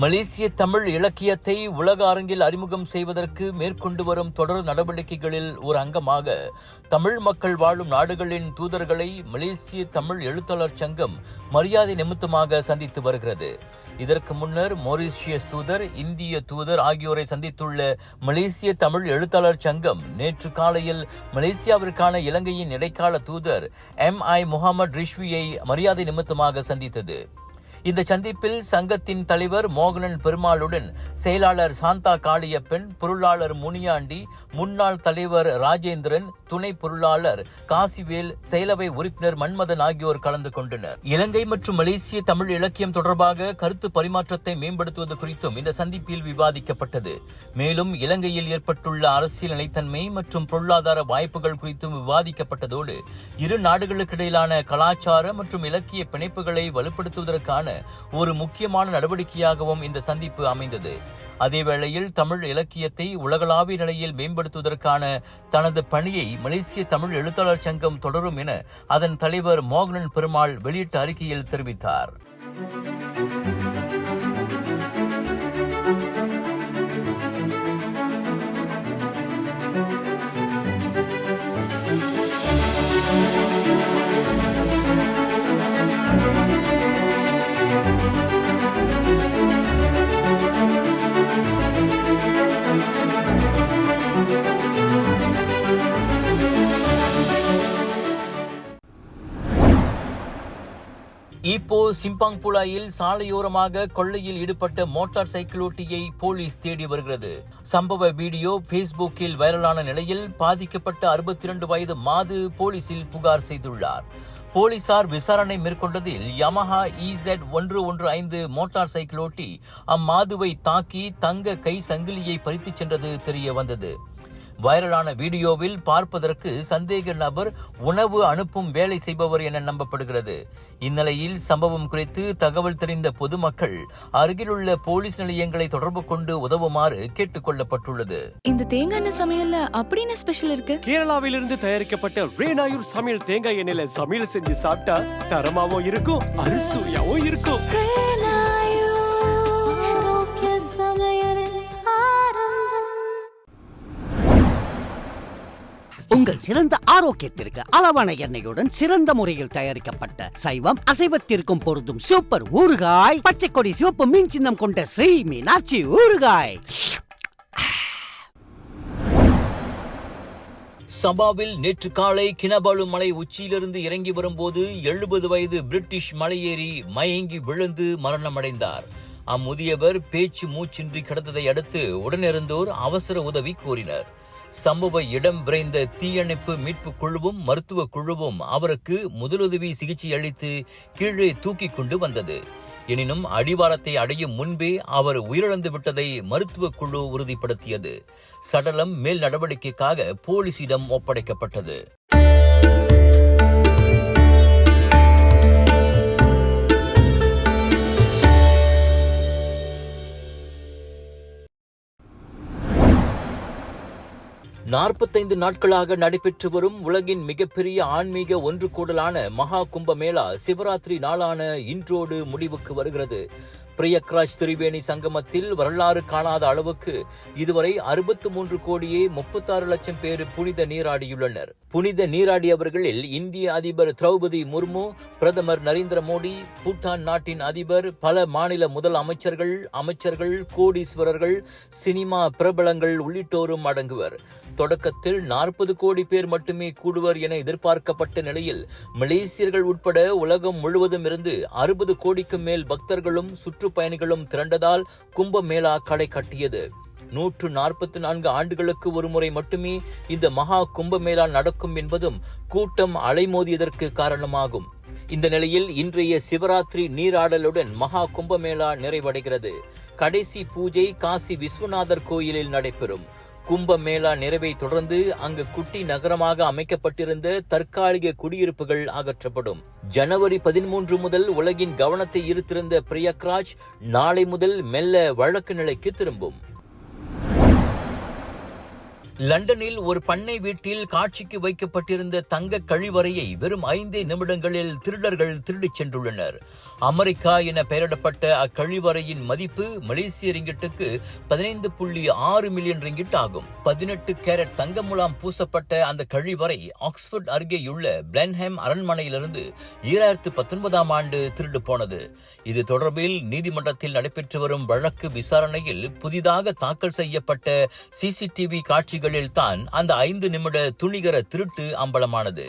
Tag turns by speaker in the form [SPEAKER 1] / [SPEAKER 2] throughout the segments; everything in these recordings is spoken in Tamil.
[SPEAKER 1] மலேசிய தமிழ் இலக்கியத்தை உலக அரங்கில் அறிமுகம் செய்வதற்கு மேற்கொண்டு வரும் தொடர் நடவடிக்கைகளில் ஒரு அங்கமாக தமிழ் மக்கள் வாழும் நாடுகளின் தூதர்களை மலேசிய தமிழ் எழுத்தாளர் சங்கம் மரியாதை நிமித்தமாக சந்தித்து வருகிறது. இதற்கு முன்னர் மொரீஷியஸ் தூதர் இந்திய தூதர் ஆகியோரை சந்தித்துள்ள மலேசிய தமிழ் எழுத்தாளர் சங்கம் நேற்று காலையில் மலேசியாவிற்கான இலங்கையின் இடைக்கால தூதர் எம் ஐ முகமது ரிஷ்வியை மரியாதை நிமித்தமாக சந்தித்தது. இந்த சந்திப்பில் சங்கத்தின் தலைவர் மோகனன் பெருமாளுடன் செயலாளர் சாந்தா காளியப்பன் பொருளாளர் முனியாண்டி முன்னாள் தலைவர் ராஜேந்திரன் துணை பொருளாளர் காசிவேல் செயலவை உறுப்பினர் மன்மதன் ஆகியோர் கலந்து கொண்டனர். இலங்கை மற்றும் மலேசிய தமிழ் இலக்கியம் தொடர்பாக கருத்து பரிமாற்றத்தை மேம்படுத்துவது குறித்தும் இந்த சந்திப்பில் விவாதிக்கப்பட்டது. மேலும் இலங்கையில் ஏற்பட்டுள்ள அரசியல் நிலைத்தன்மை மற்றும் பொருளாதார வாய்ப்புகள் குறித்தும் விவாதிக்கப்பட்டதோடு இரு நாடுகளுக்கிடையிலான கலாச்சார மற்றும் இலக்கிய பிணைப்புகளை வலுப்படுத்துவதற்கான ஒரு முக்கியமான நடவடிக்கையாகவும் இந்த சந்திப்பு அமைந்தது. அதேவேளையில் தமிழ் இலக்கியத்தை உலகளாவிய நிலையில் மேம்படுத்துவதற்கான தனது பணியை மலேசிய தமிழ் எழுத்தாளர் சங்கம் தொடரும் என அதன் தலைவர் மோகனன் பெருமாள் வெளியிட்ட அறிக்கையில் தெரிவித்தார். இப்போ சிம்பாங் புலாயில் சாலையோரமாக கொள்ளையில் ஈடுபட்ட மோட்டார் சைக்கிளோட்டியை போலீஸ் தேடி வருகிறது. சம்பவ வீடியோ பேஸ்புக்கில் வைரலான நிலையில் பாதிக்கப்பட்ட அறுபத்தி இரண்டு வயது மாது போலீசில் புகார் செய்துள்ளார். போலீசார் விசாரணை மேற்கொண்டதில் யமஹா இசெட் ஒன்று ஒன்று ஐந்து மோட்டார் சைக்கிளோட்டி அம்மாதுவை தாக்கி தங்க கை சங்கிலியை பறித்துச் சென்றது தெரிய வந்தது. வைரலான வீடியோவில் பார்ப்பதற்கு சந்தேக நபர் உணவு அனுப்பும் வேலை செய்பவர் என நம்பப்படுகிறது. இந்நிலையில் சம்பவம் குறித்து தகவல் தெரிந்த பொதுமக்கள் அருகிலுள்ள போலீஸ் நிலையங்களை தொடர்பு கொண்டு உதவுமாறு கேட்டுக் கொள்ளப்பட்டுள்ளது.
[SPEAKER 2] இந்த தேங்காய் எண்ணெய் சமையல்ல அப்படி என்ன ஸ்பெஷல் இருக்கு?
[SPEAKER 3] கேரளாவிலிருந்து தயாரிக்கப்பட்ட ரேனாயூர் சமையல் தேங்காய் எண்ணெயில சமையல் செஞ்சு சாப்பிட்டா தரமாவும் இருக்கும் அறுசுவையாவும் இருக்கும்.
[SPEAKER 4] சிறந்த ஆரோக்கியத்திற்கு அளவான எண்ணெயுடன் சிறந்த முறையில் தயாரிக்கப்பட்ட சைவம் அசைவத்திற்கும் பொருந்தும் சூப்பர் ஊறுகாய் பச்சை கொடி சிவப்பு மீன் சின்னம் கொண்ட ஸ்ரீ மீனாட்சி ஊறுகாய்.
[SPEAKER 1] சபாவில் நேற்று காலை கிணபாலு மலை உச்சியிலிருந்து இறங்கி வரும்போது எழுபது வயது பிரிட்டிஷ் மலையேறி மயங்கி விழுந்து மரணமடைந்தார். அம்முதியவர் பேச்சு மூச்சின்றி கிடந்ததை அடுத்து உடனிருந்தோர் அவசர உதவி கோரினர். சம்பவ இடம் விரைந்த தீயணைப்பு மீட்பு குழுவும் மருத்துவ குழுவும் அவருக்கு முதலுதவி சிகிச்சை அளித்து கீழே தூக்கி கொண்டு வந்தது. எனினும் அடிவாரத்தை அடையும் முன்பே அவர் உயிரிழந்து விட்டதை மருத்துவ குழு உறுதிப்படுத்தியது. சடலம் மேல் நடவடிக்கைக்காக போலீசிடம் ஒப்படைக்கப்பட்டது. நாற்பத்தைந்து நாட்களாக நடைபெற்று வரும் உலகின் மிகப்பெரிய ஆன்மீக ஒன்று கூடலான மகா கும்பமேளா சிவராத்திரி நாளான இன்றோடு முடிவுக்கு வருகிறது. பிரியக்ராஜ் திரிவேணி சங்கமத்தில் வரலாறு காணாத அளவுக்கு இதுவரை அறுபத்து மூன்று கோடியே முப்பத்தாறு லட்சம் பேர் புனித நீராடியுள்ளனர். புனித நீராடியவர்களில் இந்திய அதிபர் திரௌபதி முர்மு பிரதமர் நரேந்திர மோடி பூட்டான் நாட்டின் அதிபர் பல மாநில முதல் அமைச்சர்கள் அமைச்சர்கள் கோடீஸ்வரர்கள் சினிமா பிரபலங்கள் உள்ளிட்டோரும் அடங்குவர். தொடக்கத்தில் நாற்பது கோடி பேர் மட்டுமே கூடுவர் என எதிர்பார்க்கப்பட்ட நிலையில் மலேசியர்கள் உட்பட உலகம் முழுவதும் இருந்து அறுபது கோடிக்கும் மேல் பக்தர்களும் சுற்று சுற்றுப்பயணிகளும் திரண்டதால் கும்பமேளா களை கட்டியது. நூற்று நாற்பத்தி நான்கு ஆண்டுகளுக்கு ஒருமுறை மட்டுமே இந்த மகா கும்பமேளா நடக்கும் என்பதும் கூட்டம் அலைமோதியதற்கு காரணமாகும். இந்த நிலையில் இன்றைய சிவராத்திரி நீராடலுடன் மகா கும்பமேளா நிறைவடைகிறது. கடைசி பூஜை காசி விஸ்வநாதர் கோயிலில் நடைபெறும். கும்பமேளா நிறைவை தொடர்ந்து அங்கு குட்டி நகரமாக அமைக்கப்பட்டிருந்த தற்காலிக குடியிருப்புகள் அகற்றப்படும். ஜனவரி பதிமூன்று முதல் உலகின் கவனத்தை ஈர்த்திருந்த பிரியக்ராஜ் நாளை முதல் மெல்ல வழக்கு நிலைக்கு திரும்பும். லண்டனில் ஒரு பண்ணை வீட்டில் காட்சிக்கு வைக்கப்பட்டிருந்த தங்க கழிவறையை வெறும் ஐந்தே நிமிடங்களில் திருடர்கள் திருடிச் சென்றுள்ளனர். அமெரிக்கா என பெயரிடப்பட்ட அக்கழிவறையின் மதிப்பு மலேசிய ரிங்கிட்டுக்கு பதினைந்து புள்ளி ஆறு மில்லியன் ரிங்கிட் ஆகும். பதினெட்டு கேரட் தங்க முலாம் பூசப்பட்ட அந்த கழிவறை ஆக்ஸ்போர்ட் அருகேயுள்ள பிளன்ஹேம் அரண்மனையிலிருந்து ஈராயிரத்து பத்தொன்பதாம் ஆண்டு திருடு போனது. இது தொடர்பில் நீதிமன்றத்தில் நடைபெற்று வரும் வழக்கு விசாரணையில் புதிதாக தாக்கல் செய்யப்பட்ட சிசிடிவி காட்சிகள் தான் அந்த ஐந்து நிமிட துணிகர திருட்டு அம்பலமானது.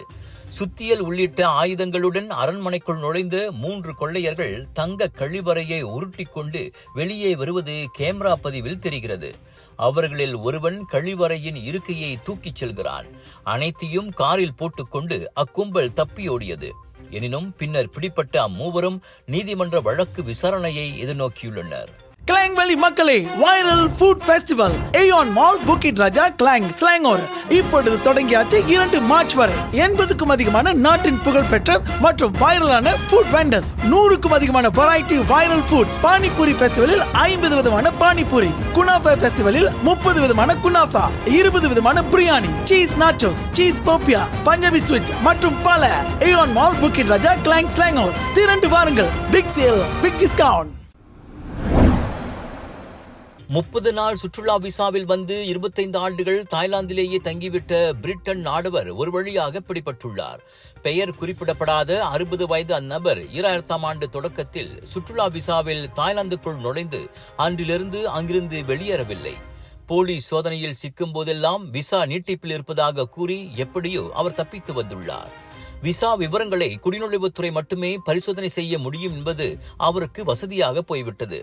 [SPEAKER 1] சுத்தியல் உள்ளிட்ட ஆயுதங்களுடன் அரண்மனைக்குள் நுழைந்த மூன்று கொள்ளையர்கள் தங்க கழிவறையை உருட்டிக் கொண்டு வெளியே வருவது கேமரா பதிவில் தெரிகிறது. அவர்களில் ஒருவன் கழிவறையின் இருக்கையை தூக்கிச் செல்கிறான். அனைத்தையும் காரில் போட்டுக்கொண்டு அக்கும்பல் தப்பியோடியது எனினும் பின்னர் பிடிப்பட்ட அம்மூவரும் நீதிமன்ற வழக்கு விசாரணையை எதிர்நோக்கியுள்ளனர்.
[SPEAKER 5] கிளாங் வேலி மக்களே viral food festival Aeon mall Bukit Raja Klang Selangor இப்பொழுது தொடங்கியாச்சு இரண்டு மார்ச் வரை. எண்பதுக்கும் அதிகமான நாட்டின் புகழ்பெற்ற மற்றும் வைரலான ஃபுட் வெண்டர்ஸ் நூறுக்கும் அதிகமான வெரைட்டி வைரல் ஃபுட்ஸ் பானிபூரி ஃபெஸ்டிவலில் ஐம்பது விதமான பானிபூரி. குனாஃபா ஃபெஸ்டிவலில் முப்பது விதமான குனாஃபா. இருபது விதமான biryani. Cheese nachos cheese popiah Punjabi sweets மற்றும் பல. ஏயான் mall Bukit Raja Klang Selangor திரண்டு வாருங்கள். பிக் சேல் பிக் டிஸ்கவுண்ட்
[SPEAKER 1] முப்பது நாள் சுற்றுலா விசாவில் வந்து இருபத்தைந்து ஆண்டுகள் தாய்லாந்திலேயே தங்கிவிட்ட பிரிட்டன் நாடவர் ஒரு வழியாக பிடிபட்டுள்ளார். பெயர் குறிப்பிடப்படாத அறுபது வயது அந்நபர் ஈராயிரத்தாம் ஆண்டு தொடக்கத்தில் சுற்றுலா விசாவில் தாய்லாந்துக்குள் நுழைந்து அன்றிலிருந்து அங்கிருந்து வெளியேறவில்லை. போலீஸ் சோதனையில் சிக்கும் போதெல்லாம் விசா நீட்டிப்பில் இருப்பதாக கூறி எப்படியோ அவர் தப்பித்து வந்துள்ளார். விசா விவரங்களை குடிநுழைவுத்துறை மட்டுமே பரிசோதனை செய்ய முடியும் என்பது அவருக்கு வசதியாக போய்விட்டது.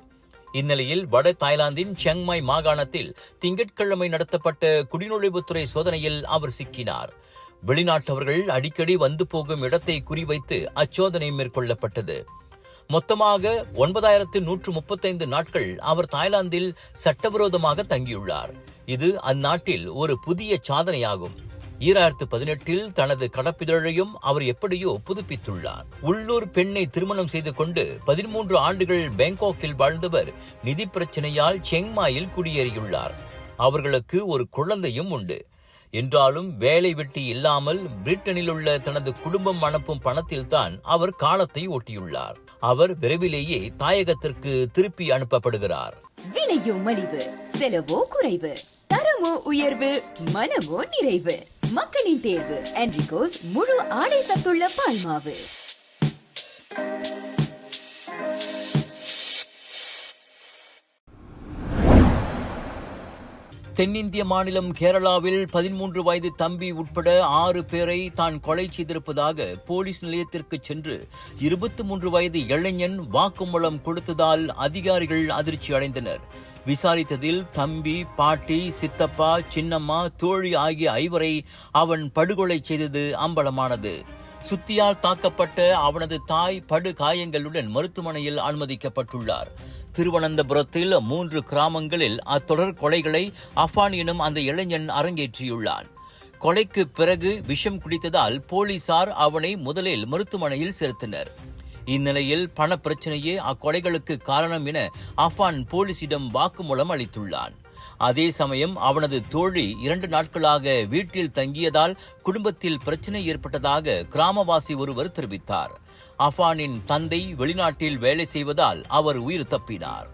[SPEAKER 1] இந்நிலையில் வட தாய்லாந்தின் செங்மாய் மாகாணத்தில் திங்கட்கிழமை நடத்தப்பட்ட குடிநுழைவுத்துறை சோதனையில் அவர் சிக்கினார். வெளிநாட்டவர்கள் அடிக்கடி வந்து போகும் இடத்தை குறிவைத்து அச்சோதனை மேற்கொள்ளப்பட்டது. மொத்தமாக ஒன்பதாயிரத்து நூற்று முப்பத்தைந்து நாட்கள் அவர் தாய்லாந்தில் சட்டவிரோதமாக தங்கியுள்ளார். இது அந்நாட்டில் ஒரு புதிய சாதனையாகும். ஈராயிரத்து பதினெட்டில் தனது கடப்பிதழையும் அவர் எப்படியோ புதுப்பித்துள்ளார். உள்ளூர் பெண்ணை திருமணம் செய்து கொண்டு பதிமூன்று ஆண்டுகள் பேங்காக்கில் வாழ்ந்தவர் நிதி பிரச்சனையால் செங்மாயில் குடியேறியுள்ளார். அவர்களுக்கு ஒரு குழந்தையும் உண்டு. என்றாலும் வேலை வெட்டி இல்லாமல் பிரிட்டனில் உள்ள தனது குடும்பம் அனுப்பும் பணத்தில்தான் அவர் காலத்தை ஒட்டியுள்ளார் அவர் விரைவிலேயே தாயகத்திற்கு திருப்பி அனுப்பப்படுகிறார்.
[SPEAKER 6] விலையோ மலிவு செலவோ குறைவு தரமோ உயர்வு மனமோ நிறைவு. மக்களின் தேர்வு. என்ரிகோஸ் முழு ஆடை சத்துள்ள பால்மாவு
[SPEAKER 1] தென்னிந்திய மாநிலம் கேரளாவில் பதிமூன்று வயது தம்பி உட்பட ஆறு பேரை தான் கொலை செய்திருப்பதாக போலீஸ் நிலையத்திற்கு சென்று இருபத்தி மூன்று வயது இளைஞன் வாக்குமூலம் கொடுத்ததால் அதிகாரிகள் அதிர்ச்சி அடைந்தனர் விசாரித்ததில் தம்பி பாட்டி சித்தப்பா சின்னம்மா தோழி ஆகிய ஐவரை அவன் படுகொலை செய்தது அம்பலமானது. சுத்தியால் தாக்கப்பட்ட அவனது தாய் படு காயங்களுடன் மருத்துவமனையில் அனுமதிக்கப்பட்டுள்ளார். திருவனந்தபுரத்தில் மூன்று கிராமங்களில் அத்தொடர் கொலைகளை அஃபான் எனும் அந்த இளைஞன் அரங்கேற்றியுள்ளான். கொலைக்கு பிறகு விஷம் குடித்ததால் போலீசார் அவனை முதலில் மருத்துவமனையில் சேர்த்தனர். இந்நிலையில் பண பிரச்சனையே அக்கொலைகளுக்கு காரணம் என அஃபான் போலீசிடம் வாக்குமூலம் அளித்துள்ளான். அதே சமயம் அவனது தோழி இரண்டு நாட்களாக வீட்டில் தங்கியதால் குடும்பத்தில் பிரச்சனை ஏற்பட்டதாக கிராமவாசி ஒருவர் தெரிவித்தார். அஃபானின் தந்தை வெளிநாட்டில் வேலை செய்வதால் அவர் உயிர் தப்பினார்.